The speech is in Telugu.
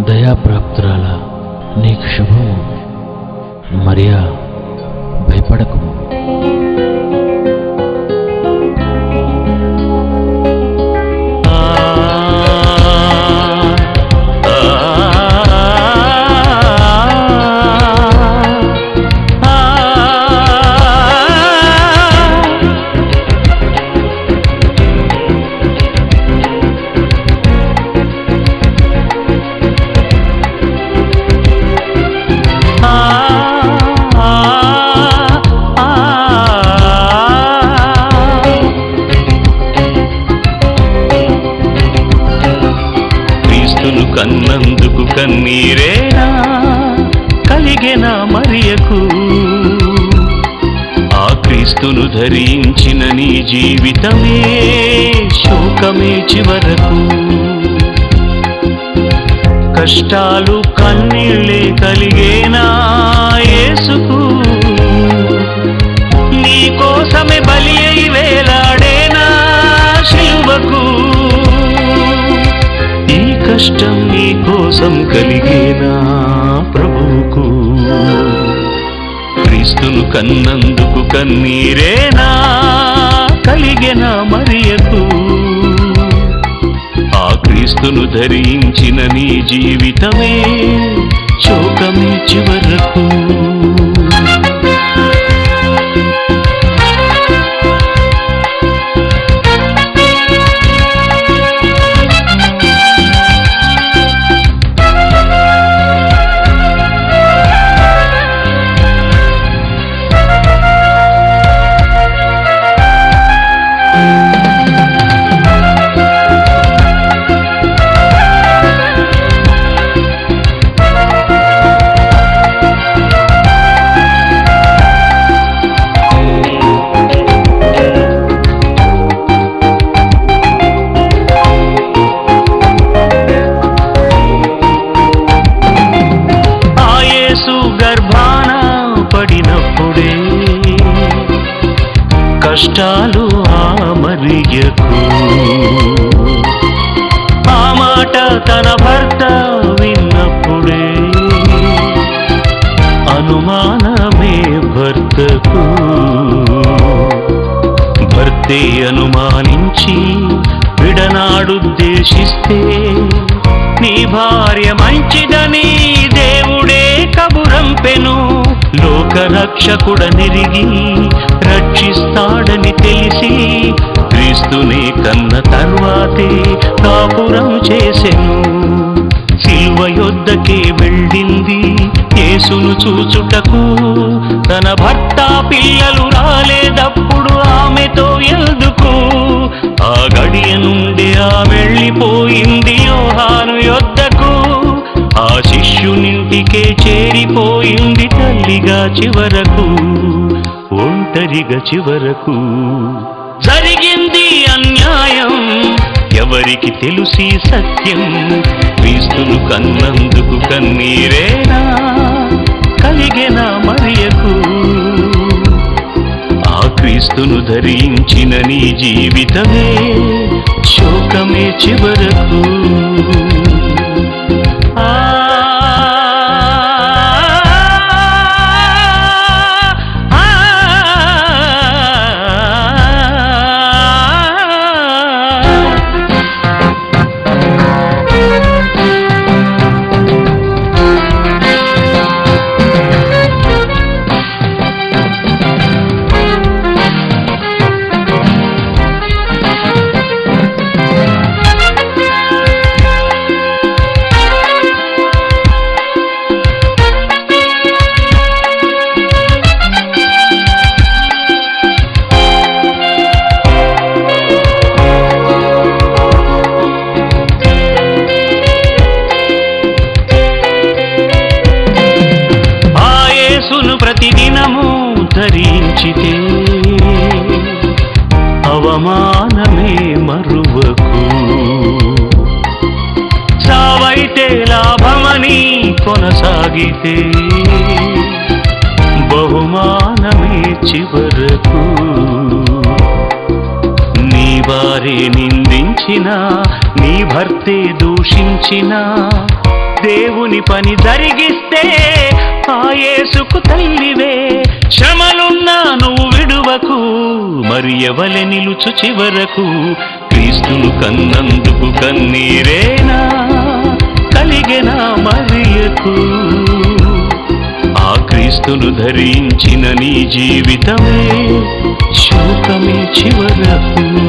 దయాప్రాప్తురాల నీకు శుభము మరియా భయపడకుము కన్నందుకు కన్నీరేనా? కలిగెన మరియకు? ఆ క్రీస్తును ధరించిన నీ జీవితమే శోకమే చివరకు. కష్టాలు కన్నీళ్ళే కలిగేనా? విశ్వాసం కలిగేనా ప్రభువుకు? క్రీస్తును కన్నందుకు కన్నీరేనా కలిగెన మరియకు? ఆ క్రీస్తును ధరించిన నీ జీవితమే శోకమే చివరకు. కష్టాలు ఆ ఆ మాట తన భర్త విన్నప్పుడే అనుమానమే భర్తకు. భర్తే అనుమానించి విడనాడుద్దేశిస్తే నీ భార్య మంచిదని దేవుడే కబురంపెను. లోకరక్షకుడనిరిగి రక్షిస్తాడని తెలిసి క్రీస్తునే కన్న తర్వాతే కాపురం చేసెను. శిల్వ యొద్దకే వెళ్ళింది యేసును చూచుటకు. తన భర్త పిల్లలు రాలేదప్పుడు ఆమెతో ఎందుకు? ఆ గడియ నుండి ఆ వెళ్ళిపోయింది యోహాను యొద్దకు. ఆ శిష్యునింటికే చేరిపోయింది చివరకు ఒంటరిగా చివరకు. జరిగింది అన్యాయం ఎవరికి తెలుసి సత్యం? క్రీస్తును కన్నందుకు కన్నీరేనా? కలిగిన మరియకు? ఆ క్రీస్తును ధరించిన నీ జీవితమే శోకమే చివరకు. ధరించితే అవమానమే మరువకు. సావైతే లాభమని కొనసాగితే బహుమానమే చివరకు. నీ వారే నిందించిన నీ భర్తే దూషించిన దేవుని పని జరిగిస్తే ఆ యేసుకు తల్లివే. శ్రమలున్నా నువ్వు విడువకు మరి ఎవలె నిలుచు చివరకు? క్రీస్తును కన్నందుకు కన్నీరేనా? కలిగెనా మరియకు? ఆ క్రీస్తును ధరించిన నీ జీవితమే శోకమే చివరకు.